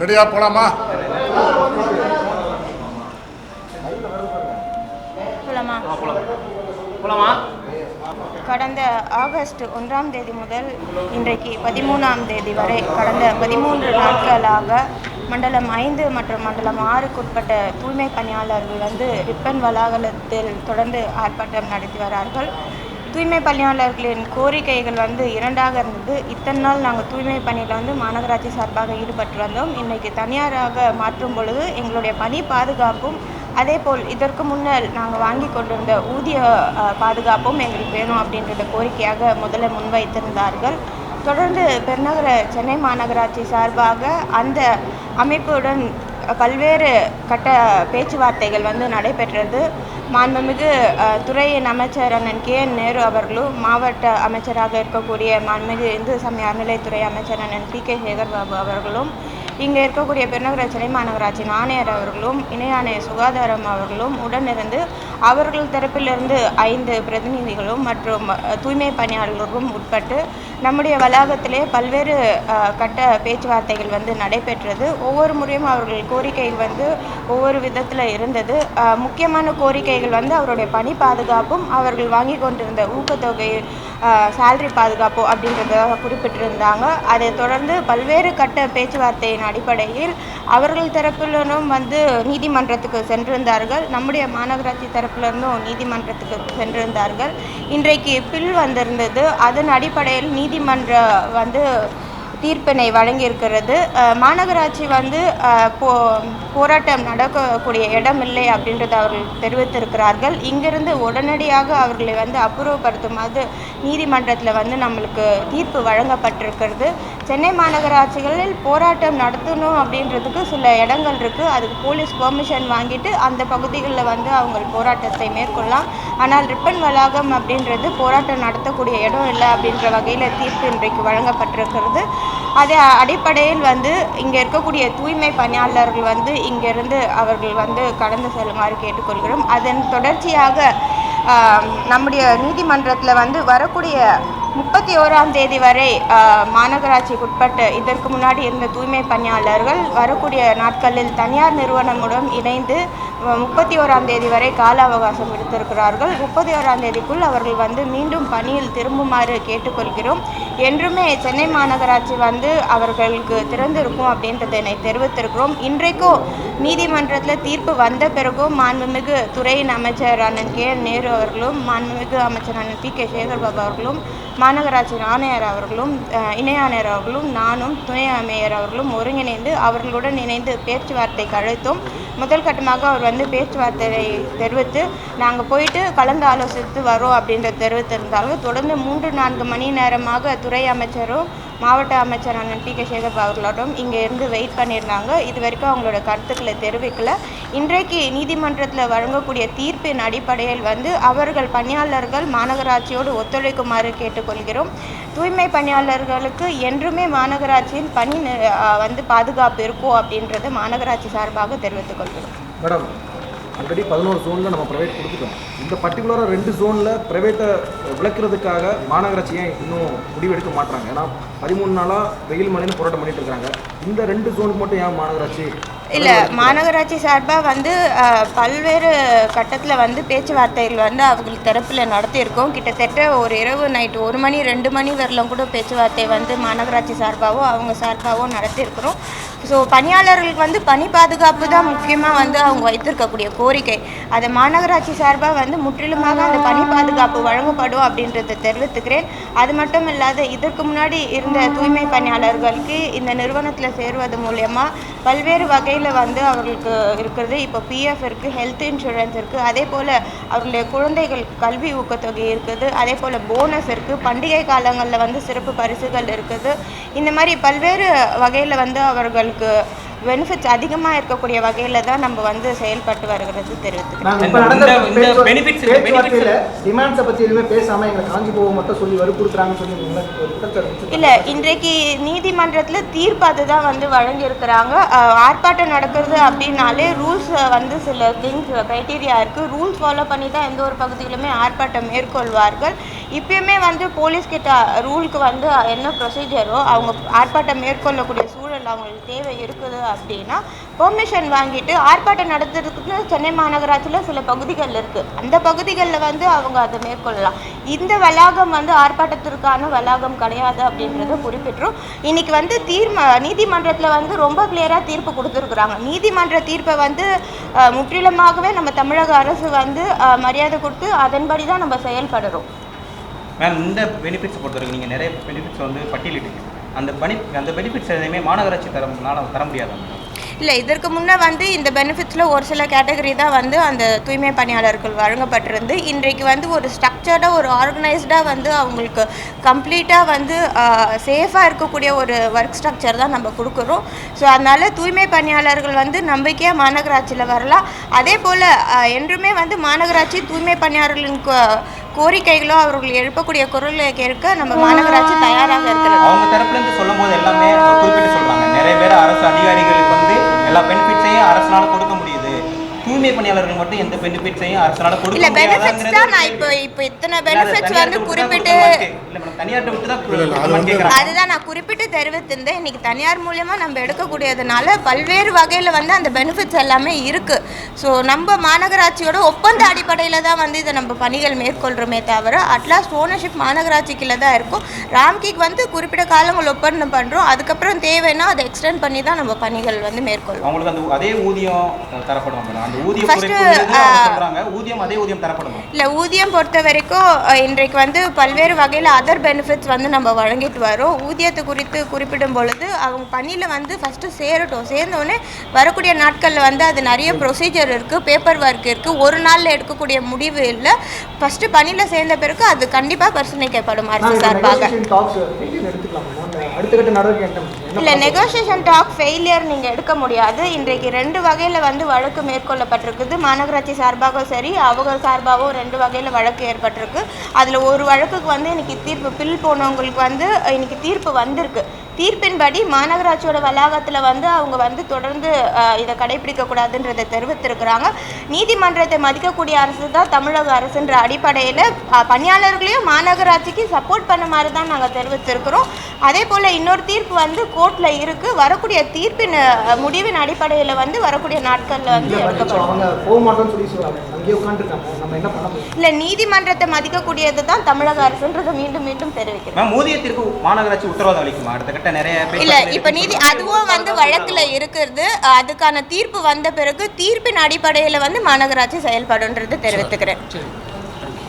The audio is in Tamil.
ரெடியா போலாமா போலாமா கடந்த ஆகஸ்ட் ஒன்றாம் தேதி முதல் இன்றைக்கு பதிமூணாம் தேதி வரை கடந்த பதிமூன்று நாட்களாக மண்டலம் ஐந்து மற்றும் மண்டலம் ஆறுக்குட்பட்ட தூய்மை பணியாளர்கள் வந்து ரிப்பன் வளாகத்தில் தொடர்ந்து ஆர்ப்பாட்டம் நடத்தி வரார்கள். தூய்மை பணியாளர்களின் கோரிக்கைகள் வந்து இரண்டாக இருந்தது. இத்தனை நாள் நாங்கள் தூய்மை பணியில் வந்து மாநகராட்சி சார்பாக ஈடுபட்டு வந்தோம். இன்றைக்கு தனியாராக மாற்றும் பொழுது எங்களுடைய பணி பாதுகாப்பும் அதேபோல் இதற்கு முன்னர் நாங்கள் வாங்கி கொண்டிருந்த ஊதிய பாதுகாப்பும் எங்களுக்கு வேணும் அப்படின்றத கோரிக்கையாக முதல்ல முன்வைத்திருந்தார்கள். தொடர்ந்து பெருநகர சென்னை மாநகராட்சி சார்பாக அந்த அமைப்புடன் பல்வேறு கட்ட பேச்சுவார்த்தைகள் வந்து நடைபெற்றது. மாண்புமிகு துறை அமைச்சர் அண்ணன் கே என் நேரு அவர்களும் மாவட்ட அமைச்சராக இருக்கக்கூடிய மாண்புமிகு இந்து சமய அறநிலைத்துறை அமைச்சர் அண்ணன் பி கே சேகர் பாபு அவர்களும் இங்கே இருக்கக்கூடிய பெருநகராட்சி மாநகராட்சி ஆணையர் அவர்களும் இணை ஆணையர் சுகாதாரம் அவர்களும் உடனிருந்து அவர்கள் தரப்பிலிருந்து ஐந்து பிரதிநிதிகளும் மற்றும் தூய்மை பணியாளர்களும் உட்பட்டு நம்முடைய வளாகத்திலே பல்வேறு கட்ட பேச்சுவார்த்தைகள் வந்து நடைபெற்றது. ஒவ்வொரு முறையும் அவர்கள் கோரிக்கைகள் வந்து ஒவ்வொரு விதத்தில் இருந்தது. முக்கியமான கோரிக்கைகள் வந்து அவருடைய பணி பாதுகாப்பும் அவர்கள் வாங்கி கொண்டிருந்த ஊக்கத்தொகை சேலரி பாதுகாப்பு அப்படின்றத குறிப்பிட்டிருந்தாங்க. அதை தொடர்ந்து பல்வேறு கட்ட பேச்சுவார்த்தையின் அடிப்படையில் அவர்கள் தரப்பிலும் வந்து நீதிமன்றத்துக்கு சென்றிருந்தார்கள். நம்முடைய மாநகராட்சி தரப்பிலிருந்தும் நீதிமன்றத்துக்கு சென்றிருந்தார்கள். இன்றைக்கு பில் வந்திருந்தது. அதன் அடிப்படையில் நீதிமன்ற வந்து தீர்ப்பினை வழங்கியிருக்கிறது. மாநகராட்சி வந்து போ போராட்டம் நடக்கக்கூடிய இடம் இல்லை அப்படின்றத அவர்கள் தெரிவித்திருக்கிறார்கள். இங்கிருந்து உடனடியாக அவர்களை வந்து அப்புறப்படுத்துமாறு நீதிமன்றத்தில் வந்து நம்மளுக்கு தீர்ப்பு வழங்கப்பட்டிருக்கிறது. சென்னை மாநகராட்சிகளில் போராட்டம் நடத்தணும் அப்படின்றதுக்கு சில இடங்கள் இருக்குது அதுக்கு போலீஸ் பெர்மிஷன் வாங்கிட்டு அந்த பகுதிகளில் வந்து அவங்க போராட்டத்தை மேற்கொள்ளலாம். ஆனால் ரிப்பன் வளாகம் அப்படின்றது போராட்டம் நடத்தக்கூடிய இடம் இல்லை அப்படின்ற வகையில் தீர்ப்பு இன்றைக்கு வழங்கப்பட்டிருக்கிறது. அதே அடிப்படையில் வந்து இங்கே இருக்கக்கூடிய தூய்மை பணியாளர்கள் வந்து இங்கிருந்து அவர்கள் வந்து கடந்து செல்லுமாறு கேட்டுக்கொள்கிறோம். அதன் தொடர்ச்சியாக நம்முடைய நீதிமன்றத்தில் வந்து வரக்கூடிய முப்பத்தி ஓராம் தேதி வரை ஆஹ், மாநகராட்சிக்குட்பட்டு இதற்கு முன்னாடி இருந்த தூய்மை பணியாளர்கள் வரக்கூடிய நாட்களில் தனியார் நிறுவனமுடன் இணைந்து முப்பத்தி ஓராம் தேதி வரை கால அவகாசம் எடுத்திருக்கிறார்கள் முப்பத்தி ஓராம் தேதிக்குள் அவர்கள் வந்து மீண்டும் பணியில் திரும்புமாறு கேட்டுக்கொள்கிறோம். என்றுமே சென்னை மாநகராட்சி வந்து அவர்களுக்கு திறந்திருக்கும் அப்படின்றதனை தெரிவித்திருக்கிறோம். இன்றைக்கும் நீதிமன்றத்தில் தீர்ப்பு வந்த பிறகும் மாண்புமிகு துறையின் அமைச்சர் அண்ணன் கே. என். நேரு அவர்களும் மாண்புமிகு அமைச்சர் அண்ணன் பி. கே. சேகர் பாபு அவர்களும் மாநகராட்சி ஆணையர் அவர்களும் இணை ஆணையர் அவர்களும் நானும் துணை அமையர் அவர்களும் ஒருங்கிணைந்து அவர்களுடன் இணைந்து பேச்சுவார்த்தை கழித்தோம் முதல் கட்டமாக அவர் வந்து பேச்சுவார்த்தையை தெரிவித்து நாங்கள் போயிட்டு கலந்து ஆலோசித்து வரோம் அப்படின்ற தெரிவித்திருந்தாங்க தொடர்ந்து மூன்று நான்கு மணி நேரமாக துறை அமைச்சரும் மாவட்ட அமைச்சரான அண்ணன் பி கே சேகர் அவர்களோடும் இங்கே இருந்து வெயிட் பண்ணியிருந்தாங்க. இது வரைக்கும் அவங்களோட கருத்துக்களை தெரிவிக்கல. இன்றைக்கு நீதிமன்றத்தில் வழங்கக்கூடிய தீர்ப்பின் அடிப்படையில் வந்து அவர்கள் பணியாளர்கள் மாநகராட்சியோடு ஒத்துழைக்குமாறு கேட்டுக்கொள்கிறோம். தூய்மை பணியாளர்களுக்கு என்றுமே மாநகராட்சியின் பணி வந்து பாதுகாப்பு இருக்கும் அப்படின்றது மாநகராட்சி சார்பாக தெரிவித்துக் கொள்கிறோம். மேடம் ஆல்ரெடி பதினோரு ஜோனில் நம்ம ப்ரைவேட் கொடுத்துட்டோம். இந்த பர்டிகுலராக ரெண்டு ஜோனில் ப்ரைவேட்டை விளக்குறதுக்காக மாநகராட்சி ஏன் இன்னும் முடிவு எடுக்க மாட்டாங்க ஏன்னா பதிமூணு நாளாக வெயில் மழைன்னு போராட்டம் பண்ணிட்டு இருக்காங்க. இந்த ரெண்டு ஜோனுக்கு மட்டும் ஏன் மாநகராட்சி இல்லை மாநகராட்சி சார்பாக வந்து பல்வேறு கட்டத்தில் வந்து பேச்சுவார்த்தைகள் வந்து அவர்கள் தரப்பில் நடத்தியிருக்கோம். கிட்டத்தட்ட ஒரு இரவு நைட்டு ஒரு மணி ரெண்டு மணி வரலாம் கூட பேச்சுவார்த்தை வந்து மாநகராட்சி சார்பாகவும் அவங்க சார்பாகவும் நடத்தியிருக்கிறோம். ஸோ பணியாளர்களுக்கு வந்து பணி பாதுகாப்பு தான் முக்கியமாக வந்து அவங்க வைத்திருக்கக்கூடிய கோரிக்கை. அதை மாநகராட்சி சார்பாக வந்து முற்றிலுமாக அந்த பணி பாதுகாப்பு வழங்கப்படும் அப்படின்றத தெரிவித்துக்கிறேன். அது மட்டும் இல்லாத இதற்கு முன்னாடி இருந்த தூய்மை பணியாளர்களுக்கு இந்த நிறுவனத்தில் சேருவது மூலயமா பல்வேறு வகையில் வந்து அவர்களுக்கு இருக்கிறது இப்போ பிஎஃப் இருக்குது ஹெல்த் இன்சூரன்ஸ் இருக்குது அதே போல் அவர்களுடைய குழந்தைகள் கல்வி ஊக்கத்தொகை இருக்குது. அதே போல் போனஸ் இருக்குது பண்டிகை காலங்களில் வந்து சிறப்பு பரிசுகள் இருக்குது. இந்த மாதிரி பல்வேறு வகையில் வந்து அவர்கள் அவர்களுக்கு பெனிஃபிட்ஸ் அதிகமாக இருக்கக்கூடிய வகையில் தான் நம்ம வந்து செயல்பட்டு வருகிறது குற்றச்சாட்டு இல்லை இன்றைக்கு நீதிமன்றத்தில் தீர்ப்பு அதுதான் வந்து வழங்கியிருக்கிறாங்க. ஆர்ப்பாட்டம் நடக்கிறது அப்படின்னாலே ரூல்ஸ் வந்து சில திங்ஸ் க்ரைட்டீரியா இருக்குது ரூல்ஸ் ஃபாலோ பண்ணி தான் எந்த ஒரு பகுதியிலுமே ஆர்ப்பாட்டம் மேற்கொள்வார்கள். இப்பயுமே வந்து போலீஸ் கிட்ட ரூலுக்கு வந்து என்ன ப்ரொசீஜரோ அவங்க ஆர்ப்பாட்டம் மேற்கொள்ளக்கூடிய சூழல் அவங்களுக்கு தேவை இருக்குது அப்படின்னா பெர்மிஷன் வாங்கிட்டு ஆர்ப்பாட்டம் நடத்துறதுக்கு சென்னை மாநகராட்சியில் சில பகுதிகள் இருக்குது அந்த பகுதிகளில் வந்து அவங்க அதை மேற்கொள்ளலாம். இந்த வளாகம் வந்து ஆர்ப்பாட்டத்திற்கான வளாகம் கிடையாது அப்படின்றத குறிப்பிட்டுரும். இன்னைக்கு வந்து தீர்ம நீதிமன்றத்தில் வந்து ரொம்ப கிளியராக தீர்ப்பு கொடுத்துருக்குறாங்க. நீதிமன்ற தீர்ப்பை வந்து முற்றிலுமாகவே நம்ம தமிழக அரசு வந்து மரியாதை கொடுத்து அதன்படி தான் நம்ம செயல்படுறோம். மேம் இந்த பெனிஃபிட்ஸ் பொறுத்தவரைக்கும் நீங்கள் நிறைய பெனிஃபிட்ஸ் வந்து பட்டியலிட்டு அந்த பெனி அந்த பெனிஃபிட்ஸ் எதையுமே மாநகராட்சி தரம்னால தர முடியாது இல்லை இதற்கு முன்னே வந்து இந்த பெனிஃபிட்ஸில் ஒரு சில கேட்டகரி தான் வந்து அந்த தூய்மை பணியாளர்கள் வழங்கப்பட்டிருந்து இன்றைக்கு வந்து ஒரு ஸ்ட்ரக்சர்டாக ஒரு ஆர்கனைஸ்டாக வந்து அவங்களுக்கு கம்ப்ளீட்டாக வந்து சேஃபாக இருக்கக்கூடிய ஒரு ஒர்க் ஸ்ட்ரக்சர் தான் நம்ம கொடுக்குறோம். ஸோ அதனால் தூய்மை பணியாளர்கள் வந்து நம்பிக்கையாக மாநகராட்சியில் வரலாம். அதே போல் என்றுமே வந்து மாநகராட்சி தூய்மை பணியாளர்களுக்கு கோரிக்கைகளோ அவர்கள் எழுப்பக்கூடிய குரலை கேட்க நம்ம மாநகராட்சி தயாராக இருக்கிறது. அவங்க தரப்புல இருந்து சொல்லும் போது எல்லாமே குறிப்பிட்டு சொல்றாங்க. நிறைய பேர் அரசு அதிகாரிகளுக்கு வந்து எல்லா பெனிஃபிட்ஸையும் அரசனால கொடுக்க முடியுது. தூய்மை பணியாளர்கள் மட்டும் எந்த பெனிஃபிட்ஸையும் அரசனால கொடுக்க இல்ல பெனிஃபிட்ஸ் முடியாதாங்கிறது தான் நான் இப்போ இப்போ இத்தனை பெனிஃபிட்ஸ் வந்து குறிப்பிட்டு தனியார்ட்ட விட்டு தான் அதுதான் நான் குறிப்பிட்டு தெரிவித்திருந்தேன் இன்னைக்கு தனியார் மூலியமா நம்ம எடுக்கக்கூடியதுனால பல்வேறு வகையில் வந்து அந்த பெனிஃபிட்ஸ் எல்லாமே இருக்கு. ஸோ நம்ம மாநகராட்சியோட ஒப்பந்த அடிப்படையில் தான் வந்து இதை நம்ம பணிகள் மேற்கொள்கிறோமே தவிர அட்லாஸ்ட் ஓனர்ஷிப் மாநகராட்சிக்குள்ள தான் இருக்கும். ராம்கிக்கு வந்து குறிப்பிட்ட காலங்கள் ஒப்பந்தம் பண்ணுறோம் அதுக்கப்புறம் தேவைன்னா அதை எக்ஸ்டெண்ட் பண்ணி தான் நம்ம பணிகள் வந்து மேற்கொள்வோம். அவங்களுக்கு அந்த அதே ஊதியம் தரப்படும் அந்த ஊதிய First, குறைப்பு விகிதத்துல அவங்க ஆஹ், சொல்றாங்க ஊதியம் அதே ஊதியம் தரப்படும். இல்லை ஊதியம் பொறுத்த வரைக்கும் இன்றைக்கு வந்து பல்வேறு வகையில் அதர் பெனிஃபிட்ஸ் வந்து நம்ம வழங்கிட்டு வரோம். ஊதியத்தை குறித்து குறிப்பிடும் பொழுது அவங்க பணியில் வந்து ஃபஸ்ட்டு சேரட்டும். சேர்ந்தோடனே வரக்கூடிய நாட்களில் வந்து அது நிறைய ப்ரொசீஜர் இருக்குது பேப்பர் ஒர்க் இருக்குது ஒரு நாளில் எடுக்கக்கூடிய முடிவு இல்லை. ஃபஸ்ட்டு பணியில் சேர்ந்த பிறகு அது கண்டிப்பாக பரிசீலிக்கப்படும் அரசு சார்பாக. இல்லை நெகோசியேஷன் டாக் ஃபெயிலியர் நீங்கள் எடுக்க முடியாது. இன்றைக்கு ரெண்டு வகையில் வந்து வழக்கு மேற்கொள்ளப்பட்டிருக்குது. மாநகராட்சி சார்பாகவும் சரி அவங்க சார்பாகவும் ரெண்டு வகையில் வழக்கு ஏற்பட்டிருக்கு. அதில் ஒரு வழக்குக்கு வந்து இன்னைக்கு தீர்ப்பு பில் போனவங்களுக்கு வந்து இன்னைக்கு தீர்ப்பு வந்திருக்கு. தீர்ப்பின்படி மாநகராட்சியோட வளாகத்தில் வந்து அவங்க வந்து தொடர்ந்து இதை கடைபிடிக்க கூடாதுன்றதை தெரிவித்திருக்கிறாங்க. நீதிமன்றத்தை மதிக்கக்கூடிய அரசு தான் தமிழக அரசுன்ற அடிப்படையில் பணியாளர்களையும் மாநகராட்சிக்கு சப்போர்ட் பண்ண மாதிரி தான் நாங்கள் தெரிவித்திருக்கிறோம். அதே போல் இன்னொரு தீர்ப்பு வந்து கோர்ட்டில் இருக்குது வரக்கூடிய தீர்ப்பின் முடிவின் அடிப்படையில் வந்து வரக்கூடிய நாட்களில் வந்து இல்ல, நீதிமன்றத்தை மதிக்கக்கூடியது தான் தமிழக அரசுன்றதை மீண்டும் மீண்டும் தெரிவிக்கிறேன் ஊதியத்திற்கு மாநகராட்சி உத்தரவாதம் அளிக்குமா? அடுத்த கட்ட இல்ல இப்ப நீதி அதுவும் வந்து வழக்குல இருக்கிறது அதுக்கான தீர்ப்பு வந்த பிறகு தீர்ப்பின் அடிப்படையில வந்து மாநகராட்சி செயல்படுன்றது தெரிவித்துக்கிறேன்.